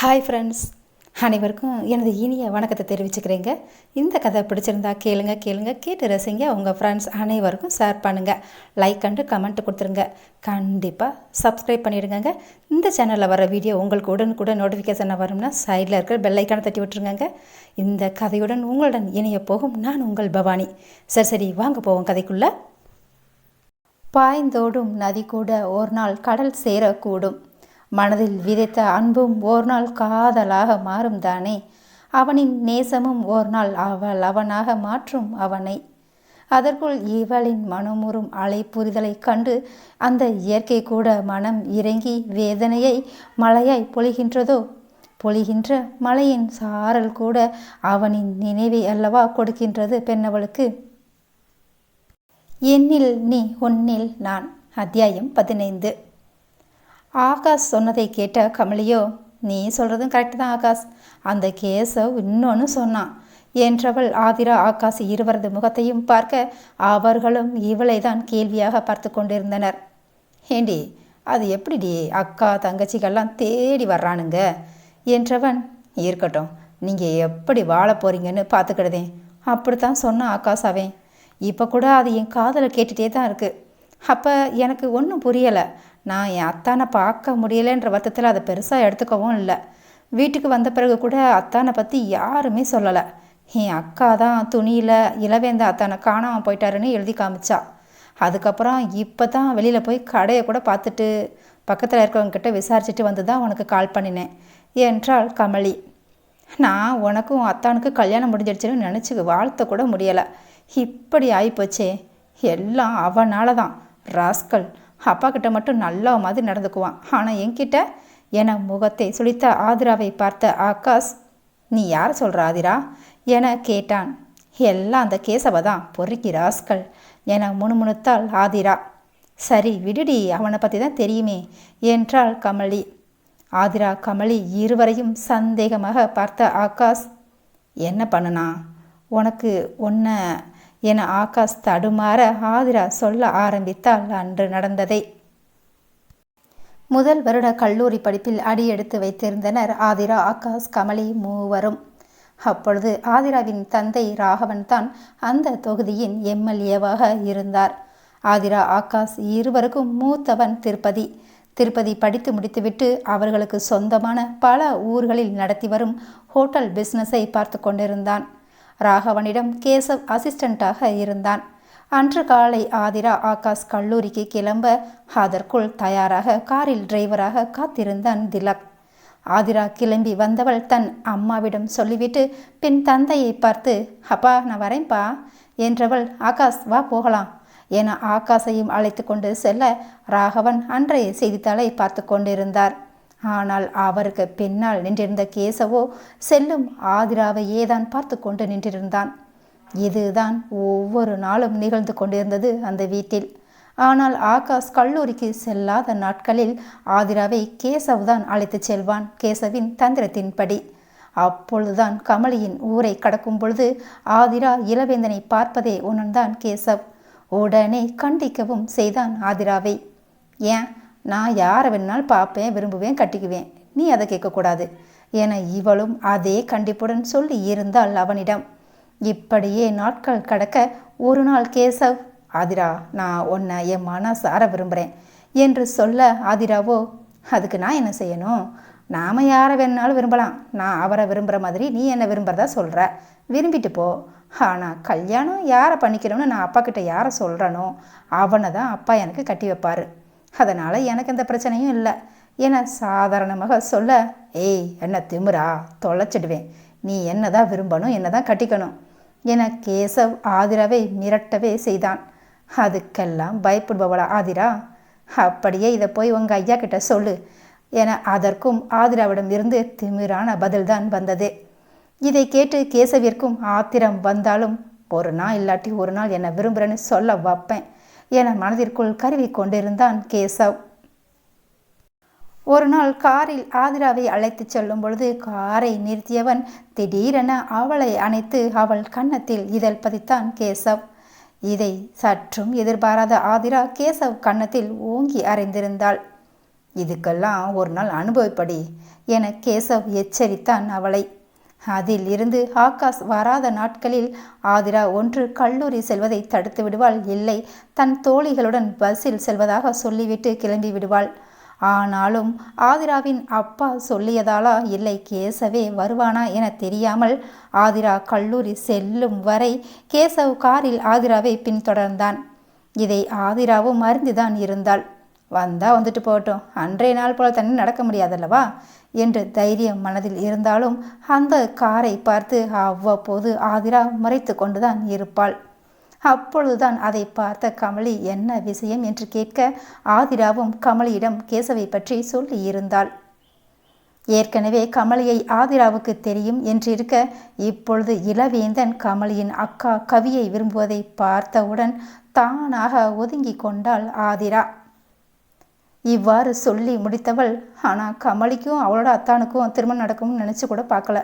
Hi friends அனைவருக்கும் எனது இனிய வணக்கத்தை தெரிவிச்சுக்கிறேங்க. இந்த கதை பிடிச்சிருந்தா கேளுங்க கேளுங்க. கேட்டு ரசிங்க. உங்கள் ஃப்ரெண்ட்ஸ் அனைவருக்கும் ஷேர் பண்ணுங்கள் லைக் அண்டு கமெண்ட் கொடுத்துருங்க. கண்டிப்பாக சப்ஸ்கிரைப் பண்ணிவிடுங்க இந்த சேனலில் வர வீடியோ உங்களுக்கு உடனுக்குடன் நோட்டிஃபிகேஷன் வரும்னா சைடில் இருக்கிற பெல்லைக்கான தட்டி விட்டுருங்க இந்த கதையுடன் உங்களுடன் இணைய போகும் நான் உங்கள் பவானி. சரி சரி வாங்க போவோம் கதைக்குள்ளே. பாய்ந்தோடும் நதி கூட ஒரு நாள் கடல் சேரக்கூடும். மனதில் விதைத்த அன்பும் ஒரு நாள் காதலாக மாறும் தானே? அவனின் நேசமும் ஒரு நாள் அவள் அவனாக மாற்றும் அவனை. அதற்குள் இவளின் மனமுறும் அலை புரிதலை கண்டு அந்த இயற்கை கூட மனம் இறங்கி வேதனையை மலையாய் பொழிகின்றதோ? பொழிகின்ற மலையின் சாரல் கூட அவனின் நினைவை அல்லவா கொடுக்கின்றது பெண்ணவளுக்கு? என்னில் நீ உன்னில் நான். அத்தியாயம் பதினைந்து. ஆகாஷ் சொன்னதை கேட்ட கமலியோ நீ சொல்கிறதும் கரெக்டு தான் ஆகாஷ். அந்த கேஸை இன்னொன்று சொன்னான். என்றவள் ஆதிரா ஆகாஷ் இருவரது முகத்தையும் பார்க்க அவர்களும் இவளை தான் கேள்வியாக பார்த்து கொண்டிருந்தனர். ஏண்டி அது எப்படிடி அக்கா தங்கச்சிகள்லாம் தேடி வர்றானுங்க? என்றவன் இருக்கட்டும் நீங்கள் எப்படி வாழ போகிறீங்கன்னு பார்த்துக்கிடுதேன். அப்படித்தான் சொன்னான் ஆகாஷ் அவன். இப்போ கூட அது என் காதில் கேட்டுகிட்டே தான் இருக்குது அப்போ எனக்கு ஒன்றும் புரியலை. நான் என் அத்தானை பார்க்க முடியலைன்ற வருத்தத்தில் அதை பெருசாக எடுத்துக்கவும் இல்லை. வீட்டுக்கு வந்த பிறகு கூட அத்தானை பற்றி யாருமே சொல்லலை. என் அக்கா தான் துணியில் இளவேந்த அத்தானை காணாமல் போயிட்டாருன்னு எழுதி காமிச்சா. அதுக்கப்புறம் இப்போ தான் வெளியில் போய் கடையை கூட பார்த்துட்டு பக்கத்தில் இருக்கவங்கக்கிட்ட விசாரிச்சுட்டு வந்து தான் உனக்கு கால் பண்ணினேன் என்றாள் கமலி. நான் உனக்கும் அத்தானுக்கு கல்யாணம் முடிஞ்சிடுச்சுன்னு நினச்சி வாழ்த்த கூட முடியலை. இப்படி ஆகிப்போச்சே எல்லாம் அவனால தான். ராஸ்கல் அப்பா கிட்ட மட்டும் நல்ல மாதிரி நடந்துக்குவான். ஆனால் என்கிட்ட என முகத்தை சுழித்த ஆதிராவை பார்த்த ஆகாஷ் நீ யார் சொல்கிற ஆதிரா? என கேட்டான். எல்லாம் அந்த கேசவ தான் பொறுக்கி ராஸ்கள் என முணுமுணுத்தாள் ஆதிரா. சரி விடுடி அவனை பற்றி தான் தெரியுமே என்றாள் கமலி. ஆதிரா கமலி இருவரையும் சந்தேகமாக பார்த்த ஆகாஷ் என்ன பண்ணுனா? உனக்கு ஒன்றை என ஆகாஷ் தடுமாற ஆதிரா சொல்ல ஆரம்பித்தாள் அன்று நடந்ததை. முதல் வருட கல்லூரி படிப்பில் அடியெடுத்து வைத்திருந்தனர் ஆதிரா ஆகாஷ் கமலி மூவரும். அப்பொழுது ஆதிராவின் தந்தை ராகவன் தான் அந்த தொகுதியின் எம்எல்ஏவாக இருந்தார். ஆதிரா ஆகாஷ் இருவருக்கும் மூத்தவன் திருப்பதி. திருப்பதி படித்து முடித்துவிட்டு அவர்களுக்கு சொந்தமான பல ஊர்களில் நடத்தி வரும் ஹோட்டல் பிஸ்னஸை பார்த்து கொண்டிருந்தான். ராகவனிடம் கேசவ் அசிஸ்டண்ட்டாக இருந்தான். அன்று காலை ஆதிரா ஆகாஷ் கல்லூரிக்கு கிளம்ப அதற்குள் தயாராக காரில் டிரைவராக காத்திருந்தான் திலக். ஆதிரா கிளம்பி வந்தவள் தன் அம்மாவிடம் சொல்லிவிட்டு பின் தந்தையை பார்த்து அப்பா நான் வரேன்ப்பா. என்றவள் ஆகாஷ் வா போகலாம். என ஆகாஷையும் அழைத்து கொண்டு செல்ல ராகவன் அன்றைய செய்தித்தாளை பார்த்து கொண்டிருந்தார். ஆனால் அவருக்கு பின்னால் நின்றிருந்த கேசவோ செல்லும் ஆதிராவையே தான் பார்த்து கொண்டு நின்றிருந்தான். இதுதான் ஒவ்வொரு நாளும் நிகழ்ந்து கொண்டிருந்தது அந்த வீட்டில். ஆனால் ஆகாஷ் கல்லூரிக்கு செல்லாத நாட்களில் ஆதிராவை கேசவ் தான் அழைத்துச் செல்வான் கேசவின் தந்திரத்தின்படி. அப்பொழுதுதான் கமலியின் ஊரை கடக்கும் பொழுது ஆதிரா இளவேந்தனை பார்ப்பதே உணர்ந்தான் கேசவ். உடனே கண்டிக்கவும் செய்தான் ஆதிராவை. ஏன் நான் யாரை வேணாலும் பார்ப்பேன் விரும்புவேன் கட்டிக்குவேன். நீ அதை கேட்கக்கூடாது. என இவளும் அதே கண்டிப்புடன் சொல்லி இருந்தாள் அவனிடம். இப்படியே நாட்கள் கடக்க ஒரு நாள் கேசவ் ஆதிரா நான் உன்னை என் மனசார விரும்புகிறேன் என்று சொல்ல ஆதிராவோ அதுக்கு நான் என்ன செய்யணும்? நாம் யாரை வேணுனாலும் விரும்பலாம். நான் அவரை விரும்புகிற மாதிரி நீ என்னை விரும்புகிறதா சொல்கிற விரும்பிட்டு போ. ஆனால் கல்யாணம் யாரை பண்ணிக்கணும்னு நான் அப்பா கிட்ட யாரை சொல்கிறனோ அவனை தான் அப்பா எனக்கு கட்டி வைப்பார். அதனால் எனக்கு எந்த பிரச்சனையும் இல்லை. என சாதாரணமாக சொல்ல ஏய் என்ன திமுறா தொலைச்சிடுவேன். நீ என்ன தான் விரும்பணும் என்ன தான் கட்டிக்கணும் என கேசவ் ஆதிராவை மிரட்டவே செய்தான். அதுக்கெல்லாம் பயப்படுபவளா ஆதிரா? அப்படியே இதை போய் உங்கள் ஐயா கிட்ட சொல்லு என அதற்கும் ஆதிராவிடம் இருந்து திமிரான பதில்தான் வந்தது. இதை கேட்டு கேசவிற்கும் ஆத்திரம் வந்தாலும் ஒரு நாள் இல்லாட்டி ஒரு நாள் என்னை விரும்புகிறேன்னு சொல்ல வைப்பேன். என மனதிற்குள் கருவி கொண்டிருந்தான் கேசவ். ஒரு நாள் காரில் ஆதிராவை அழைத்துச் செல்லும் பொழுது காரை நிறுத்தியவன் திடீரென அவளை அணைத்து அவள் கன்னத்தில் இதழ் பதித்தான் கேசவ். இதை சற்றும் எதிர்பாராத ஆதிரா கேசவ் கன்னத்தில் ஓங்கி அறைந்திருந்தாள். இதுக்கெல்லாம் ஒரு நாள் அனுபவிப்படி என கேசவ் எச்சரித்தான் அவளை. அதில் இருந்து ஆகாஷ் வராத நாட்களில் ஆதிரா ஒன்று கல்லூரி செல்வதை தடுத்து விடுவாள். இல்லை தன் தோழிகளுடன் பஸ்ஸில் செல்வதாக சொல்லிவிட்டு கிளம்பி விடுவாள். ஆனாலும் ஆதிராவின் அப்பா சொல்லியதாலா? இல்லை கேசவே வருவானா என தெரியாமல் ஆதிரா கல்லூரி செல்லும் வரை கேசவ் காரில் ஆதிராவை பின்தொடர்ந்தான். இதை ஆதிராவும் அறிந்துதான் இருந்தாள். வந்தால் வந்துட்டு போகட்டும். அன்றைய நாள் போல தண்ணி நடக்க முடியாதல்லவா? என்று தைரியம் மனதில் இருந்தாலும் அந்த காரை பார்த்து அவ்வப்போது ஆதிரா முறைத்து கொண்டுதான் இருப்பாள். அப்பொழுதுதான் அதை பார்த்த கமலி என்ன விஷயம்? என்று கேட்க ஆதிராவும் கமலியிடம் கேசவை பற்றி சொல்லி இருந்தாள் ஏற்கனவே கமலியை ஆதிராவுக்கு தெரியும் என்றிருக்க இப்பொழுது இளவேந்தன் கமலியின் அக்கா கவியை விரும்புவதை பார்த்தவுடன் தானாக ஒதுங்கி கொண்டாள் ஆதிரா. இவ்வாறு சொல்லி முடித்தவள் ஆனால் கமலிக்கும் அவளோட அத்தானுக்கும் திருமணம் நடக்கும்னு நினச்சி கூட பார்க்கல.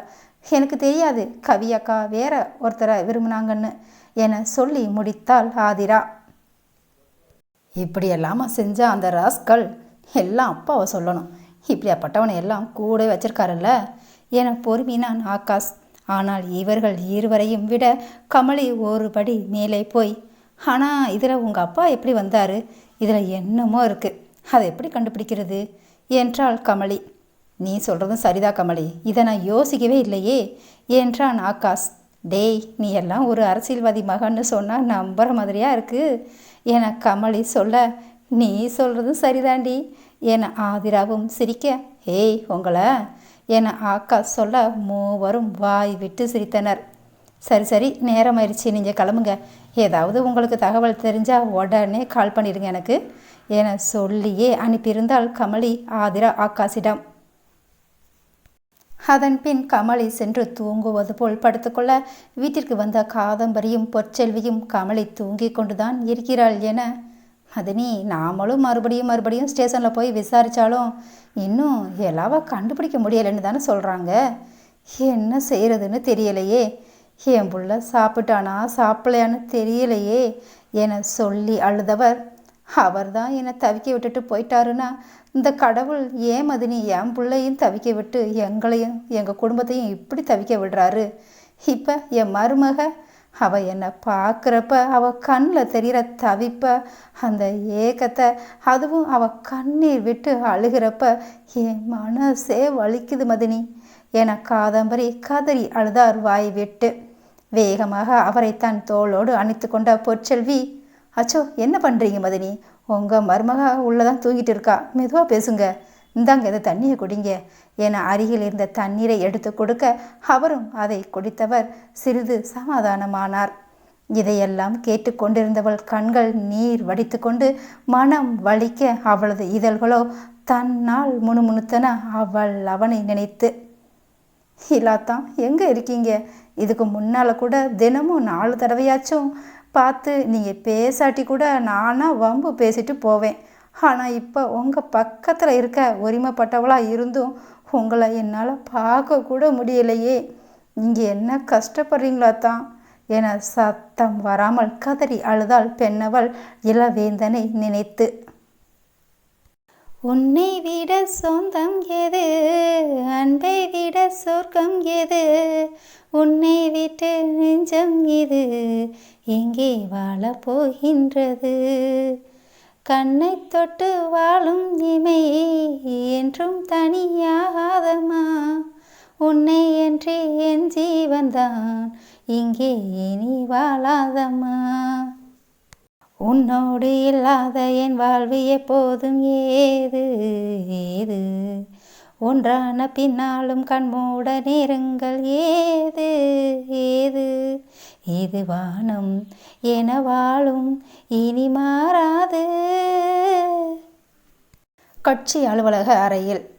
எனக்கு தெரியாது கவி அக்கா வேற ஒருத்தரை விரும்பினாங்கன்னு என சொல்லி முடித்தாள் ஆதிரா. இப்படியெல்லாமா செஞ்ச அந்த ராஸ்கள் எல்லாம் அப்பாவை சொல்லணும். இப்படியாப்பட்டவனை எல்லாம் கூட வச்சிருக்காருல்ல? என பொறுமினான் ஆகாஷ். ஆனால் இவர்கள் இருவரையும் விட கமலி ஒரு படி மேலே போய் ஆனால் இதில் உங்கள் அப்பா எப்படி வந்தார்? இதில் என்னமோ இருக்குது அதை எப்படி கண்டுபிடிக்கிறது? என்றாள் கமலி. நீ சொல்கிறதும் சரிதா கமலி. இதை நான் யோசிக்கவே இல்லையே என்றான் ஆகாஷ். டேய் நீ எல்லாம் ஒரு அரசியல்வாதி மகன்னு சொன்னால் நம்புற மாதிரியாக இருக்குது என கமலி சொல்ல நீ சொல்கிறதும் சரிதாண்டி என ஆதிராவும் சிரிக்க. ஏய் உங்களை என ஆகாஷ் சொல்ல மூவரும் வாய் விட்டு சிரித்தனர். சரி சரி நேரமாயிருச்சு. நீங்கள் கிளம்புங்க. ஏதாவது உங்களுக்கு தகவல் தெரிஞ்சால் உடனே கால் பண்ணிடுங்க எனக்கு. என சொல்லியே அனுப்பியிருந்தால் கமலி ஆதிரா ஆகாஷிடம் அதன் பின் கமலி சென்று தூங்குவது போல் படுத்துக்கொள்ள வீட்டிற்கு வந்த காதம்பரியும் பொற்செல்வியும் கமலி தூங்கி கொண்டுதான் இருக்கிறாள் என மதினி நாமளும் மறுபடியும் மறுபடியும் ஸ்டேஷனில் போய் விசாரித்தாலும் இன்னும் எல்லாவா கண்டுபிடிக்க முடியலைன்னு தானே சொல்கிறாங்க என்ன செய்கிறதுன்னு தெரியலையே. என் புள்ள சாப்பிட்டானா சாப்பிடலையான்னு தெரியலையே என சொல்லி அழுதவர். அவர் தான் என்னை தவிக்க விட்டுட்டு போயிட்டாருன்னா இந்த கடவுள் ஏன் மதினி என் பிள்ளையும் தவிக்க விட்டு எங்களையும் எங்கள் குடும்பத்தையும் இப்படி தவிக்க விடுறாரு? இப்போ என் மருமக அவள் என்னை பார்க்குறப்ப அவள் கண்ணில் தெரிகிற தவிப்ப அந்த ஏக்கத்தை அதுவும் அவள் கண்ணீர் விட்டு அழுகிறப்ப என் மனசே வலிக்குது மதினி. என காதம்பரி கதறி அழுதார் வாய் விட்டு. வேகமாக அவரை தன் தோளோடு அணைத்து கொண்ட பொற்செல்வி அச்சோ என்ன பண்ணுறீங்க மதினி? உங்கள் மருமக உள்ளதான் தூங்கிட்டு இருக்கா. மெதுவாக பேசுங்க. இந்தாங்க இதை தண்ணியை குடிங்க என அருகில் இருந்த தண்ணீரை எடுத்து கொடுக்க அவரும் அதை குடித்தவர் சிறிது சமாதானமானார். இதையெல்லாம் கேட்டுக்கொண்டிருந்தவள் கண்கள் நீர் வடித்து கொண்டு மனம் வலிக்க அவளது இதழ்களோ தன்னால் முணுமுணுத்தன அவள் அவனை நினைத்து. இல்லாத்தான் எங்கே இருக்கீங்க? இதுக்கு முன்னால் கூட தினமும் நாலு தடவையாச்சும் பார்த்து நீங்கள் பேசாட்டி கூட நானாக வம்பு பேசிட்டு போவேன். ஆனால் இப்போ உங்கள் பக்கத்தில் இருக்க உரிமைப்பட்டவளாக இருந்தும் உங்களை என்னால் பார்க்கக்கூட முடியலையே. நீங்கள் என்ன கஷ்டப்படுறீங்களா தான் என சத்தம் வராமல் கதறி அழுதாள் பெண்ணவள் இளவேந்தனை நினைத்து. உன்னை விட சொந்தம் எது? அன்பை விட சொர்க்கம் எது? உன்னை விட்டு நெஞ்சம் இது? எங்கே வாழப் போகின்றது? கண்ணை தொட்டு வாழும் இமை என்றும் தனியாகாதம்மா உன்னை என்று என் ஜீவன்தான் இங்கே இனி வாழாதம்மா உன்னோடு இல்லாத என் வாழ்வு எப்போதும் ஏது? ஏது? ஒன்றான பின்னாலும் கண்மூட நேரங்கள் ஏது? ஏது? இது வானம் என வாழும் இனி மாறாது. கட்சி அலுவலக அறையில்.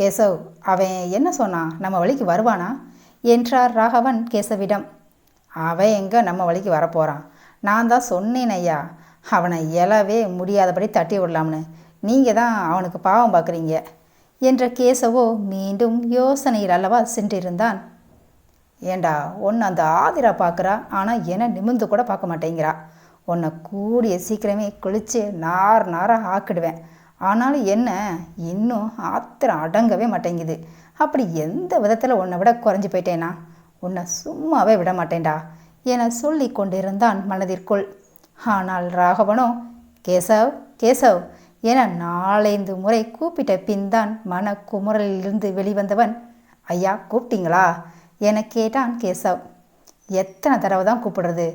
கேசவ் அவன் என்ன சொன்னான்? நம்ம வழிக்கு வருவானா? என்றார் ராகவன் கேசவிடம். அவன் எங்கே நம்ம வழிக்கு வரப்போகிறான் நான் தான் சொன்னேன் ஐயா அவனை எழவே முடியாதபடி தட்டி விடலாம்னு. நீங்கள் தான் அவனுக்கு பாவம் பார்க்குறீங்க. என்ற கேசவோ மீண்டும் யோசனையில் அல்லவா சென்றிருந்தான். ஏண்டா ஒன்று அந்த ஆதிரா பார்க்குறா? ஆனால் என்னை நிமிந்து கூட பார்க்க மாட்டேங்கிறா. உன்னை கூடிய சீக்கிரமே குளித்து நார் நாராக ஆக்கிடுவேன். ஆனாலும் என்ன இன்னும் ஆத்திரம் அடங்கவே மாட்டேங்குது. அப்படி எந்த விதத்தில் உன்னை விட குறைஞ்சி போயிட்டேனா? உன்னை சும்மாவே விட மாட்டேன்டா. என சொல்லி கொண்டிருந்தான் மனதிற்குள். ஆனால் ராகவனோ கேசவ் கேசவ் என நாலைந்து முறை கூப்பிட்ட பின்தான் மன குமுறலிலிருந்து வெளிவந்தவன் ஐயா கூப்பிட்டீங்களா? என கேட்டான் கேசவ். எத்தனை தடவை தான் கூப்பிடுறது?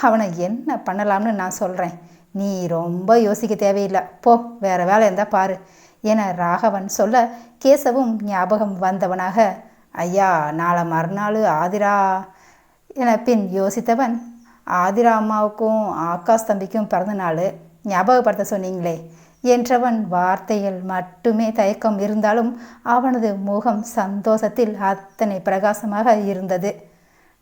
அவனை என்ன பண்ணலாம்னு நான் சொல்கிறேன் நீ ரொம்ப யோசிக்க தேவையில்லை. போ வேற வேலை இருந்தால் பாரு என ராகவன் சொல்ல கேசவும் ஞாபகம் வந்தவனாக ஐயா நாளை மறுநாள் ஆதிரா என பின் யோசித்தவன் ஆதிரா அம்மாவுக்கும் ஆகாஷ் தம்பிக்கும் பிறந்த நாள் ஞாபகப்படுத்த சொன்னீங்களே என்றவன் வார்த்தையில் மட்டுமே தயக்கம் இருந்தாலும் அவனது முகம் சந்தோஷத்தில் அத்தனை பிரகாசமாக இருந்தது.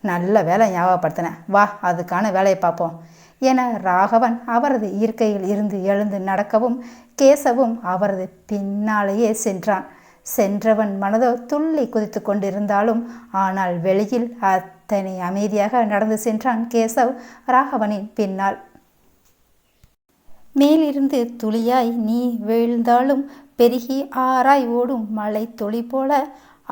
நல்ல வேலை ஞாபகப்படுத்தின. வா அதுக்கான வேலையை பார்ப்போம் என ராகவன் அவரது இருக்கையில் இருந்து எழுந்து நடக்கவும் கேசவும் அவரது பின்னாலேயே சென்றான். சென்றவன் மனதோ துள்ளி குதித்து கொண்டிருந்தாலும் ஆனால் வெளியில் அத்தனை அமைதியாக நடந்து சென்றான் கேசவ் ராகவனின் பின்னால். மேலிருந்து துளியாய் நீ வீழ்ந்தாலும் பெருகி ஆராய் ஓடும் மலை துளி போல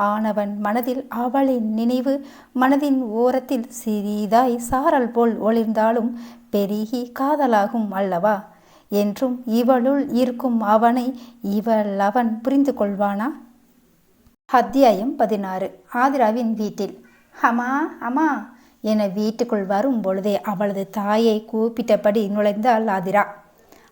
ஆனவன் மனதில் அவளின் நினைவு மனதின் ஓரத்தில் சிறிதாய் சாரல் போல் ஒளிர்ந்தாலும் பெருகி காதலாகும் அல்லவா? என்றும் இவளுள் இருக்கும் அவனை இவள் அவன் புரிந்து கொள்வானா? அத்தியாயம் பதினாறு. ஆதிராவின் வீட்டில். அம்மா அம்மா என வீட்டுக்குள் வரும் பொழுதே அவளது தாயை கூப்பிட்டபடி நுழைந்தாள் ஆதிரா.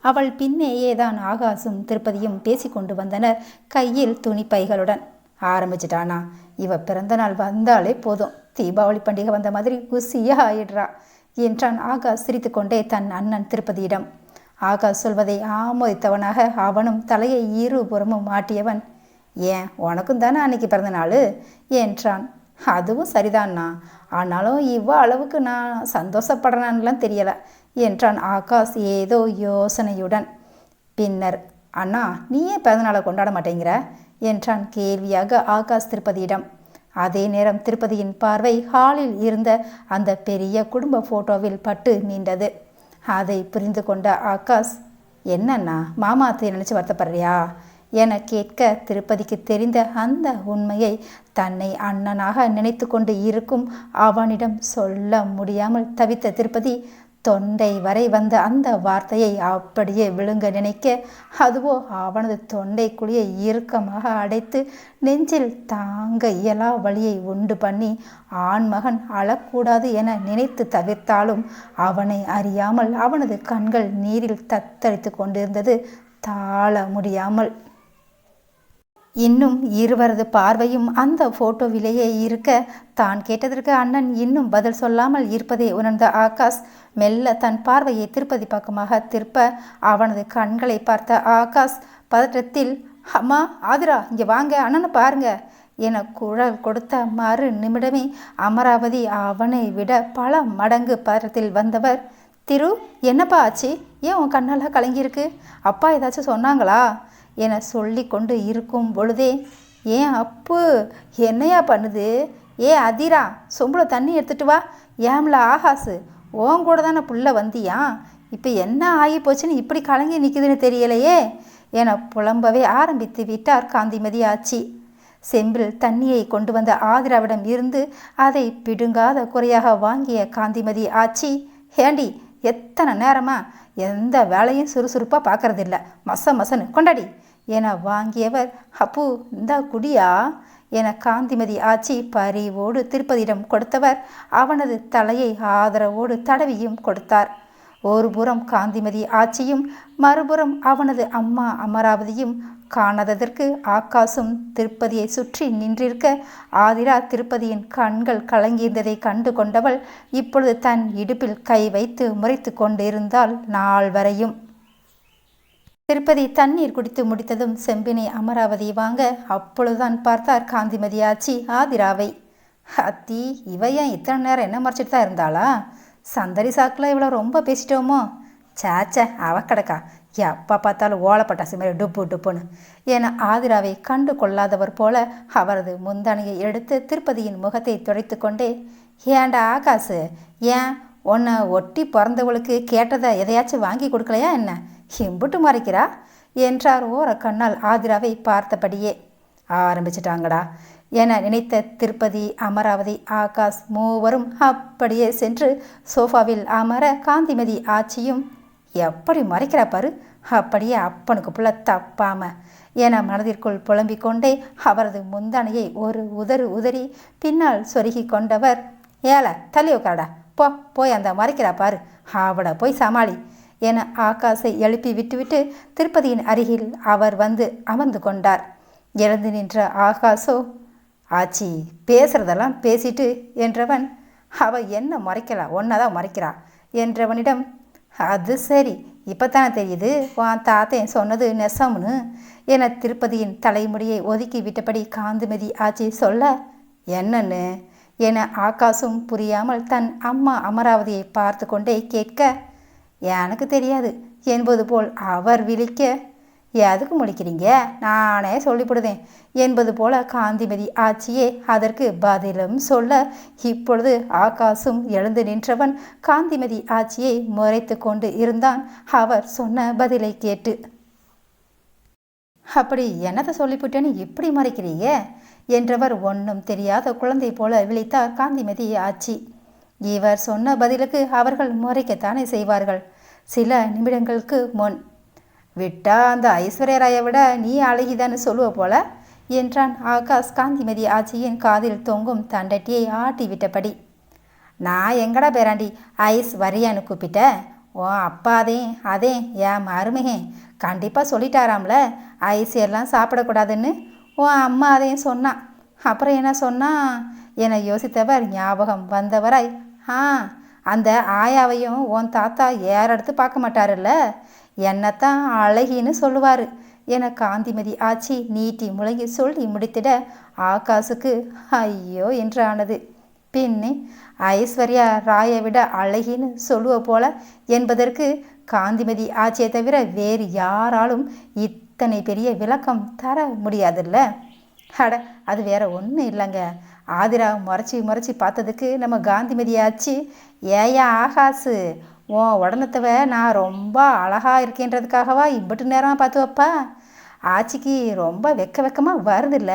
அவள் பின்னேயே தான் ஆகாசும் திருப்பதியும் பேசிக்கொண்டு வந்தனர் கையில் துணிப்பைகளுடன். ஆரம்பிச்சிட்டானா? இவ பிறந்தநாள் வந்தாலே போதும். தீபாவளி பண்டிகை வந்த மாதிரி குசியாக ஆயிடுறா என்றான் ஆகாஷ் சிரித்துக்கொண்டே தன் அண்ணன் திருப்பதியிடம். ஆகாஷ் சொல்வதை ஆமோதித்தவனாக அவனும் தலையை இருபுறமும் மாட்டியவன் ஏன் உனக்கும் தானே அன்னைக்கு பிறந்த நாள்? என்றான். அதுவும் சரிதான்ண்ணா ஆனாலும் இவ்வளோ அளவுக்கு நான் சந்தோஷப்படுறேன்லாம் தெரியலை என்றான் ஆகாஷ் ஏதோ யோசனையுடன். பின்னர் அண்ணா நீயே பிறந்தநாளை கொண்டாட மாட்டேங்கிற? என்றான் கேள்வியாக ஆகாஷ் திருப்பதியிடம். அதே நேரம் திருப்பதியின் பார்வை ஹாலில் இருந்த அந்த பெரிய குடும்ப ஃபோட்டோவில் பட்டு நீண்டது அதை புரிந்து கொண்ட ஆகாஷ் என்னண்ணா மாமாத்தை நினச்சி வருத்தப்படுறியா? என கேட்க திருப்பதிக்கு தெரிந்த அந்த உண்மையை தன்னை அண்ணனாக நினைத்து கொண்டு இருக்கும் அவனிடம் சொல்ல முடியாமல் தவித்த திருப்பதி தொண்டை வரை வந்த அந்த வார்த்தையை அப்படியே விழுங்க நினைக்க அதுவோ அவனது தொண்டைக்குழியை இறுக்கமாக அடைத்து நெஞ்சில் தாங்க இயலா வழியை உண்டு பண்ணி ஆண்மகன் அழக்கூடாது என நினைத்து தவிர்த்தாலும் அவனை அறியாமல் அவனது கண்கள் நீரில் தத்தளித்து கொண்டிருந்தது தாழ முடியாமல். இன்னும் இருவரது பார்வையும் அந்த போட்டோவிலேயே இருக்க தான் கேட்டதற்கு அண்ணன் இன்னும் பதில் சொல்லாமல் இருப்பதை உணர்ந்த ஆகாஷ் மெல்ல தன் பார்வையை திருப்பதி பக்கமாக திருப்ப அவனது கண்களை பார்த்த ஆகாஷ் பதற்றத்தில் அம்மா ஆதிரா இங்கே வாங்க அண்ணனை பாருங்க என குழல் கொடுத்த மறு நிமிடமே அமராவதி அவனை விட பல மடங்கு பதற்றத்தில் வந்தவர். திரு என்னப்பா ஆச்சு? ஏன் உன் கண்ணெல்லாம் கலங்கியிருக்கு? அப்பா ஏதாச்சும் சொன்னாங்களா? என சொல்லி கொண்டு இருக்கும் பொழுதே ஏன் அப்பு என்னையா பண்ணுது? ஏ அதிரா சொம்புல தண்ணி எடுத்துட்டு வா. ஏம்ல ஆகாசு? ஓன் கூட தானே புள்ள வந்தியா? இப்போ என்ன ஆகி போச்சுன்னு இப்படி கலங்கி நிற்குதுன்னு தெரியலையே? என புலம்பவே ஆரம்பித்து விட்டார் காந்திமதி ஆச்சி. செம்பில் தண்ணியை கொண்டு வந்த ஆதிராவிடம் இருந்து அதை பிடுங்காத குறையாக வாங்கிய காந்திமதி ஆச்சி ஹேண்டி எத்தனை நேரமா? எந்த வேலையும் சுறுசுறுப்பாக பார்க்கறதில்ல மச மசன்னு. கொண்டாடி. என வாங்கியவர் அப்பு இந்த குடியா என காந்திமதி ஆச்சி பரிவோடு திருப்பதியிடம் கொடுத்தவர் அவனது தலையை ஆதரவோடு தடவியும் கொடுத்தார். ஒருபுறம் காந்திமதி ஆட்சியும் மறுபுறம் அவனது அம்மா அமராவதியும் காணாததற்கு ஆகாசும் திருப்பதியை சுற்றி நின்றிருக்க ஆதிரா திருப்பதியின் கண்கள் கலங்கியிருந்ததை கண்டு கொண்டவள் இப்பொழுது தன் இடுப்பில் கை வைத்து முறைத்து கொண்டிருந்தாள் நாள் வரையும் திருப்பதி தண்ணீர் குடித்து முடித்ததும் செம்பினை அமராவதி வாங்க அப்பொழுதுதான் பார்த்தார் காந்திமதி ஆச்சி ஆதிராவை. அத்தி இவ ஏன் இத்தனை நேரம் என்ன மறைச்சிட்டு தான் இருந்தாளா? சந்தரி சாக்கில் இவ்வளோ ரொம்ப பேசிட்டோமோ? சாச்ச அவ கிடக்கா. எப்போ பார்த்தாலும் ஓலப்பட்டாசு மாதிரி டுப்பு டுப்புன்னு. என ஆதிராவை கண்டு கொள்ளாதவர் போல அவரது முந்தானையை எடுத்து திருப்பதியின் முகத்தை துடைத்து கொண்டே ஏண்டா ஆகாசு ஏன் உன்னை ஒட்டி பிறந்தவளுக்கு கேட்டதை எதையாச்சும் வாங்கி கொடுக்கலையா என்ன? எம்புட்டு மறைக்கிறா? என்றார் ஓர கண்ணால் ஆதிராவை பார்த்தபடியே. ஆரம்பிச்சிட்டாங்கடா. என நினைத்த திருப்பதி அமராவதி ஆகாஷ் மூவரும் அப்படியே சென்று சோஃபாவில் அமர காந்திமதி ஆச்சியும் எப்படி மறைக்கிறா பாரு? அப்படியே அப்பனுக்கு புள்ள தப்பாம. என மனதிற்குள் புலம்பிக் கொண்டே அவரது முந்தானையை ஒரு உதறு உதறி பின்னால் சொருகி கொண்டவர் ஏல தள்ளி உட்காரடா. போ போய் அந்த மறைக்கிறா பாரு. அவட போய் சமாளி. என ஆகாசை எழுப்பி விட்டுவிட்டு திருப்பதியின் அருகில் அவர் வந்து அமர்ந்து கொண்டார். எழுந்து நின்ற ஆகாசோ ஆச்சி பேசுறதெல்லாம் பேசிட்டு என்றவன் அவ என்ன மறைக்கலா? ஒன்னதான் மறைக்கிறா என்றவனிடம் அது சரி இப்போத்தானே தெரியுது? உன் தாத்தேன் சொன்னது நெசம்னு என திருப்பதியின் தலைமுடியை ஒதுக்கி விட்டபடி காந்துமதி ஆச்சி சொல்ல என்னன்னு? என ஆகாசும் புரியாமல் தன் அம்மா அமராவதியை பார்த்து கொண்டே கேட்க எனக்கு தெரியாது. என்பது போல் அவர் விழிக்க எதுக்கு முடிக்கிறீங்க நானே சொல்லிவிடுதேன் என்பது போல காந்திமதி ஆச்சியே அதற்கு பதிலும் சொல்ல இப்பொழுது ஆகாசும் எழுந்து நின்றவன் காந்திமதி ஆச்சியை முறைத்து கொண்டு இருந்தான். அவர் சொன்ன பதிலை கேட்டு அப்படி என்னத்தை சொல்லிவிட்டேன்னு இப்படி மறைக்கிறீங்க? என்றவர் ஒன்றும் தெரியாத குழந்தை போல விழித்தார் காந்திமதி ஆச்சி இவர் சொன்ன பதிலுக்கு அவர்கள் முறைக்கத்தானே செய்வார்கள். சில நிமிடங்களுக்கு முன் விட்டா அந்த ஐஸ்வர்யராயை விட நீ அழகிதான்னு சொல்லுவ போல என்றான் ஆகாஷ் காந்திமதி ஆச்சியின் காதில் தொங்கும் தண்டட்டியை ஆட்டி விட்டபடி நான் எங்கடா பேராண்டி ஐஸ் வரியான்னு கூப்பிட்ட? ஓ அப்பாதே அதே என் மருமகே கண்டிப்பாக சொல்லிட்டாராம்ல ஐஸ் எல்லாம் சாப்பிடக்கூடாதுன்னு? ஓ அம்மா அதையும் சொன்னான் அப்புறம் என்ன சொன்னா? என யோசித்தவர் ஞாபகம் வந்தவராய் ஆ அந்த ஆயாவையும் உன் தாத்தா ஏறெடுத்து பார்க்க மாட்டாருல்ல? என்னத்தான் அழகின்னு சொல்லுவார். என காந்திமதி ஆச்சி நீட்டி முழங்கி சொல்லி முடித்திட ஆகாசுக்கு ஐயோ என்று ஆனது பின்னே ஐஸ்வர்யா ராயை விட அழகின்னு சொல்லுவ போல என்பதற்கு காந்திமதி ஆச்சியை தவிர வேறு யாராலும் இத்தனை பெரிய விளக்கம் தர முடியாதுல்ல? அட அது வேற ஒன்றும் இல்லைங்க. ஆதிரா முறைச்சி முறைச்சி பார்த்ததுக்கு நம்ம காந்திமதியாச்சு ஏயா ஆகாசு உன் உடனத்தவ நான் ரொம்ப அழகாக இருக்கேன்றதுக்காகவா இம்பட்டு நேரமாக பார்த்து வைப்பா? ஆச்சிக்கு ரொம்ப வெக்க வெக்கமாக வருதில்ல?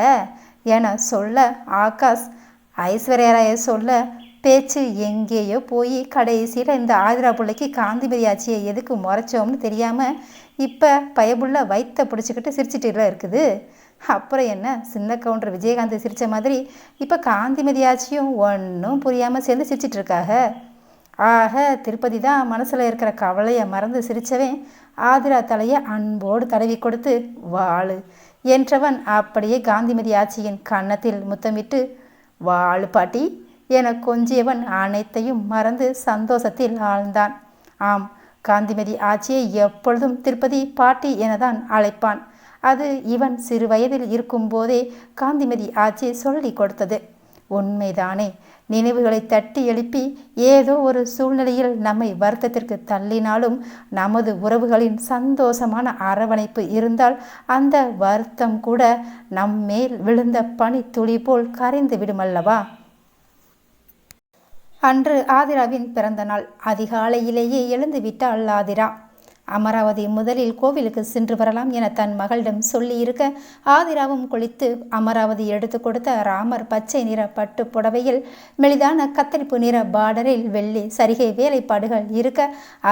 ஏன்னா சொல்ல ஆகாஷ் ஐஸ்வர்யராய சொல்ல பேச்சு எங்கேயோ போய் கடைசியில் இந்த ஆதிரா பிள்ளைக்கு காந்திமதி ஆச்சியை எதுக்கு முறைச்சோம்னு தெரியாமல் இப்போ பயபுள்ள வயிற்ற பிடிச்சிக்கிட்டு சிரிச்சிட்டு இருக்குது. அப்புறம் என்ன? சின்ன கவுண்டர் விஜயகாந்த் சிரித்த மாதிரி இப்போ காந்திமதியாச்சியும் ஒன்றும் புரியாமல் சேர்ந்து சிரிச்சிட்ருக்காக ஆக திருப்பதி தான் மனசில் இருக்கிற கவலையை மறந்து சிரித்தவன் ஆதிரா தலையை அன்போடு தடவி கொடுத்து வாழு என்றவன் அப்படியே காந்திமதி ஆட்சியின் கன்னத்தில் முத்தமிட்டு வாழு பாட்டி என கொஞ்சியவன் அனைத்தையும் மறந்து சந்தோஷத்தில் ஆழ்ந்தான். ஆம் காந்திமதி ஆட்சியை எப்பொழுதும் திருப்பதி பாட்டி எனதான் அழைப்பான். அது இவன் சிறு வயதில் இருக்கும்போதே காந்திமதி ஆச்சி சொல்லி கொடுத்தது. உண்மைதானே? நினைவுகளை தட்டி எழுப்பி ஏதோ ஒரு சூழ்நிலையில் நம்மை வருத்தத்திற்கு தள்ளினாலும் நமது உறவுகளின் சந்தோஷமான அரவணைப்பு இருந்தால் அந்த வருத்தம் கூட நம்மேல் விழுந்த பனி துளி போல் கரைந்து விடுமல்லவா? அன்று ஆதிராவின் பிறந்த நாள் அதிகாலையிலேயே எழுந்து விட்டாள் ஆதிரா. அமராவதி முதலில் கோவிலுக்கு சென்று வரலாம் என தன் மகளிடம் சொல்லியிருக்க ஆதிராவும் குளித்து அமராவதி எடுத்து கொடுத்த ராமர் பச்சை நிற பட்டு புடவையில் மெலிதான கத்தரிப்பு நிற பார்டரில் வெள்ளி சரிகை வேலைப்பாடுகள் இருக்க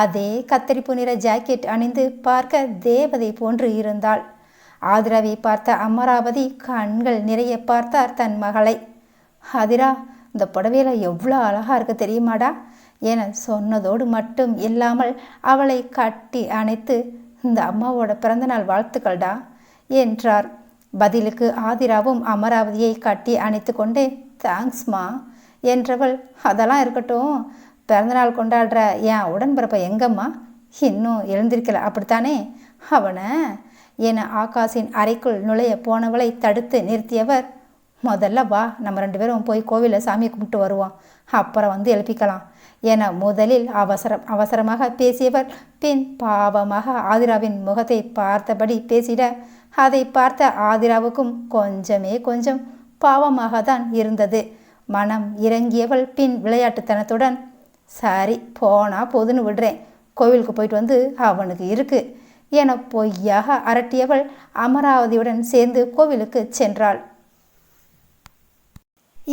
அதே கத்தரிப்பு நிற ஜாக்கெட் அணிந்து பார்க்க தேவதை போன்று இருந்தாள். ஆதிராவை பார்த்த அமராவதி கண்கள் நிறைய பார்த்தார் தன் மகளை. ஆதிரா இந்த புடவையில் எவ்வளோ அழகாக இருக்க தெரியுமாடா? என சொன்னதோடு மட்டும் இல்லாமல் அவளை கட்டி அணைத்து இந்த அம்மாவோட பிறந்தநாள் வாழ்த்துக்கள்டா என்றார். பதிலுக்கு ஆதிராவும் அமராவதியை கட்டி அணைத்து கொண்டே தேங்க்ஸ்மா என்றவள் அதெல்லாம் இருக்கட்டும். பிறந்தநாள் கொண்டாடுற என் உடன்பிறப்பை எங்கம்மா? இன்னும் எழுந்திருக்கல அப்படித்தானே? அவனை என ஆகாஷின் அறைக்குள் நுழைய போனவளை தடுத்து நிறுத்தியவர் முதல்ல வா நம்ம ரெண்டு பேரும் போய் கோவிலில் சாமி கும்பிட்டு வருவோம். அப்புறம் வந்து எழுப்பிக்கலாம். என முதலில் அவசரம் அவசரமாக பேசியவர் பின் பாவமாக ஆதிராவின் முகத்தை பார்த்தபடி பேசிட அதை பார்த்த ஆதிராவுக்கும் கொஞ்சமே கொஞ்சம் பாவமாக தான் இருந்தது. மனம் இறங்கியவள் பின் விளையாட்டுத்தனத்துடன் சரி போனா போதுன்னு விடுறேன். கோவிலுக்கு போயிட்டு வந்து அவனுக்கு இருக்கு என பொய்யாக அரட்டியவள் அமராவதியுடன் சேர்ந்து கோவிலுக்கு சென்றாள்.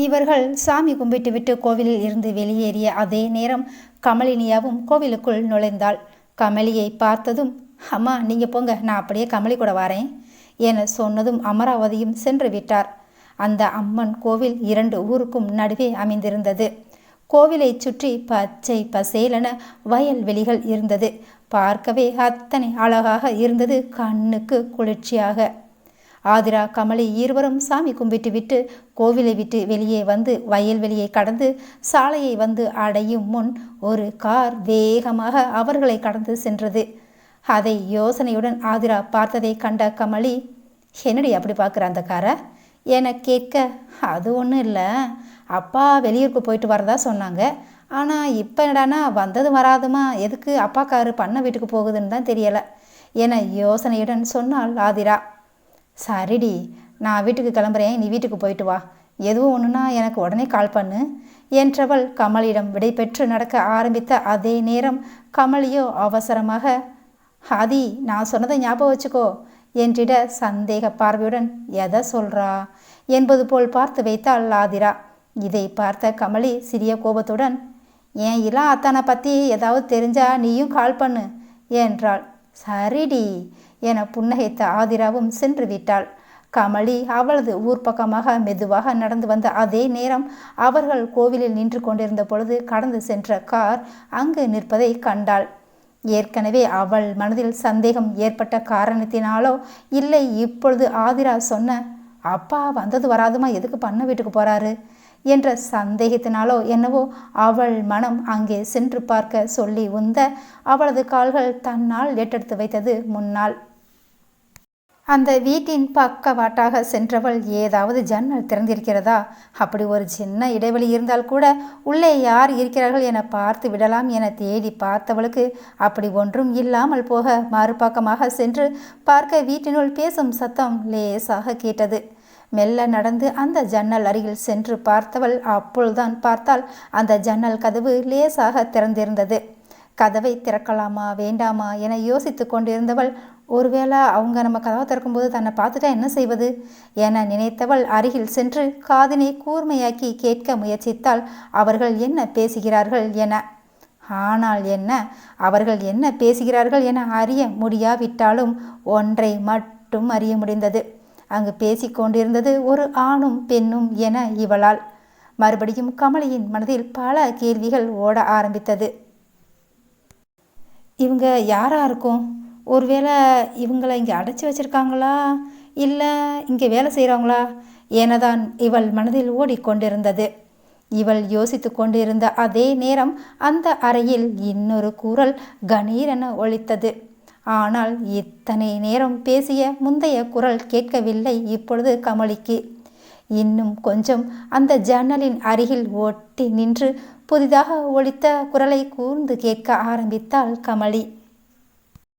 இவர்கள் சாமி கும்பிட்டுவிட்டு கோவிலில் இருந்து வெளியேறிய அதே நேரம் கமலினியாவும் கோவிலுக்குள் நுழைந்தாள். கமலியை பார்த்ததும் அம்மா நீங்கள் போங்க நான் அப்படியே கமலி கூட வரேன் என சொன்னதும் அமராவதியும் சென்று விட்டார். அந்த அம்மன் கோவில் இரண்டு ஊருக்கும் நடுவே அமைந்திருந்தது. கோவிலை சுற்றி பச்சை பசேலென வயல்வெளிகள் இருந்தது. பார்க்கவே அத்தனை அழகாக இருந்தது கண்ணுக்கு குளிர்ச்சியாக. ஆதிரா கமலி இருவரும் சாமி கும்பிட்டு விட்டு கோவிலை விட்டு வெளியே வந்து வயல்வெளியை கடந்து சாலையை வந்து அடையும் முன் ஒரு கார் வேகமாக அவர்களை கடந்து சென்றது. அதை யோசனையுடன் ஆதிரா பார்த்ததை கண்ட கமலி என்னடி அப்படி பார்க்குற அந்த காரை? என கேட்க அது ஒன்றும் இல்லை. அப்பா வெளியூருக்கு போயிட்டு வரதா சொன்னாங்க. ஆனால் இப்போ என்னடானா வந்தது வராதுமா. எதுக்கு அப்பா காரு பண்ண வீட்டுக்கு போகுதுன்னு தான் தெரியலை என யோசனையுடன் சொன்னாள் ஆதிரா. சரிடி நான் வீட்டுக்கு கிளம்புறேன். நீ வீட்டுக்கு போயிட்டு வா. எதுவும் ஒன்றுனா எனக்கு உடனே கால் பண்ணு. என்றவள் கமலிடம் விடை பெற்று நடக்க ஆரம்பித்த அதே நேரம் கமலியோ அவசரமாக ஆதி நான் சொன்னதை ஞாபகம் வச்சுக்கோ. என்றிட சந்தேக பார்வையுடன் எதை சொல்றா? என்பது போல் பார்த்து வைத்தாள் ஆதிரா. இதை பார்த்த கமலி சிறிய கோபத்துடன் ஏன் இளா அத்தானை பற்றி ஏதாவது தெரிஞ்சா நீயும் கால் பண்ணு என்றாள். சரிடி என புன்னகைத்த ஆதிராவும் சென்று விட்டாள் கமலி அவளது ஊர் பக்கமாக மெதுவாக நடந்து வந்த அதே நேரம் அவர்கள் கோவிலில் நின்று கொண்டிருந்த பொழுது கடந்து சென்ற கார் அங்கு நிற்பதை கண்டாள். ஏற்கனவே அவள் மனதில் சந்தேகம் ஏற்பட்ட காரணத்தினாலோ இல்லை இப்பொழுது ஆதிரா சொன்ன அப்பா வந்தது வராதுமா எதுக்கு பண்ண வீட்டுக்கு போறாரு? என்ற சந்தேகத்தினாலோ என்னவோ அவள் மனம் அங்கே சென்று பார்க்க சொல்லி உந்த அவளது கால்கள் தன்னால் ஏற்றெடுத்து வைத்தது முன்னால். அந்த வீட்டின் பக்கவாட்டாக சென்றவள் ஏதாவது ஜன்னல் திறந்திருக்கிறதா? அப்படி ஒரு சின்ன இடைவெளி இருந்தால் கூட உள்ளே யார் இருக்கிறார்கள் என பார்த்து விடலாம் என தேடி பார்த்தவளுக்கு அப்படி ஒன்றும் இல்லாமல் போக மறுபக்கமாக சென்று பார்க்க வீட்டினுள் பேசும் சத்தம் லேசாக கேட்டது. மெல்ல நடந்து அந்த ஜன்னல் அருகில் சென்று பார்த்தவள் அப்பொழுதுதான் பார்த்தால் அந்த ஜன்னல் கதவு லேசாக திறந்திருந்தது. கதவை திறக்கலாமா வேண்டாமா என யோசித்து கொண்டிருந்தவள் ஒருவேளை அவங்க நம்ம கதவை திறக்கும்போது தன்னை பார்த்துட்டா என்ன செய்வது? என நினைத்தவள் அருகில் சென்று காதினை கூர்மையாக்கி கேட்க முயற்சித்தால் அவர்கள் என்ன பேசுகிறார்கள் என. ஆனால் என்ன? அவர்கள் என்ன பேசுகிறார்கள் என அறிய முடியாவிட்டாலும் ஒன்றை மட்டும் அறிய முடிந்தது. அங்கு பேசிக்கொண்டிருந்தது ஒரு ஆணும் பெண்ணும் என இவளால். மறுபடியும் கமலியின் மனதில் பல கேள்விகள் ஓட ஆரம்பித்தது. இவங்க யாரா இருக்கும்? ஒருவேளை இவங்களை இங்கே அடைச்சி வச்சிருக்காங்களா? இல்லை இங்கே வேலை செய்கிறாங்களா எனதான் இவள் மனதில் ஓடிக்கொண்டிருந்தது. இவள் யோசித்து கொண்டிருந்த அதே நேரம் அந்த அறையில் இன்னொரு குரல் கணீரென ஒழித்தது ஆனால் இத்தனை நேரம் பேசிய முந்தைய குரல் கேட்கவில்லை இப்பொழுது கமலிக்கு. இன்னும் கொஞ்சம் அந்த ஜன்னலின் அருகில் ஒட்டி நின்று புதிதாக ஒழித்த குரலை கூர்ந்து கேட்க ஆரம்பித்தாள் கமலி.